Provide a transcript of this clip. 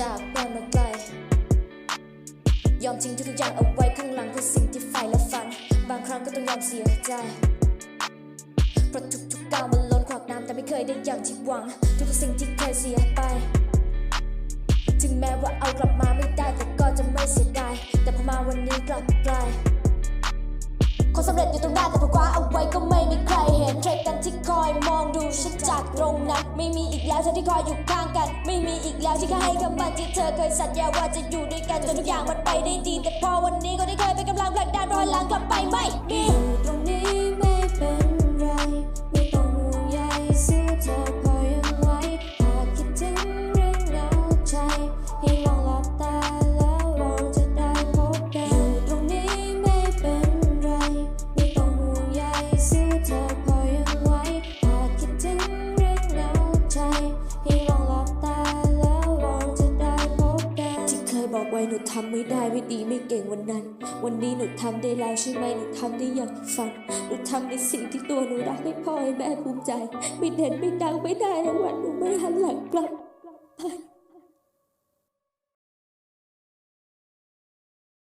จากบ้านมาไกลยอมทิ้งทุกอย่างเอาไว้ข้างหลังเพื่อสิ่งที่ใฝ่และฝัน บางครั้งก็ต้องยอมเสียใจ เพราะทุกๆก้าวมันล้นขวากน้ำแต่ไม่เคยได้อย่างที่หวัง ทุกสิ่งที่เคยเสียไป ถึงแม้ว่าเอากลับมาไม่ได้แต่ก็จะไม่เสียดาย แต่พอมาวันนี้กลับกลายความสำเร็จอยู่ตรงหน้าแต่พอคว้าเอาไว้ก็ไม่มีใครเห็นเทรดกันที่ งนั้นไม่มีอีกแล้วเธอที่คอยอยู่ข้างกัน ไม่มีอีกแล้วที่เคยให้คำมั่นที่เธอเคยสัญญาว่าจะอยู่ด้วยกันจนทุกอย่างมันไปได้ดี แต่พอวันนี้ก็ได้เคยเป็นกำลังผลักดันรอยหลังกลับ บอกไว้หนูทำไม่ได้ไม่ดีไม่เก่งวันนั้น วันนี้หนูทำได้แล้วใช่ไหมหนูทำได้อย่างที่ฝันหนูทำในสิ่งที่ตัวหนูรักให้พ่อให้แม่ภูมิใจ ไม่เด่นไม่ดังไม่ได้รางวัลหนูไม่หันหลังกลับ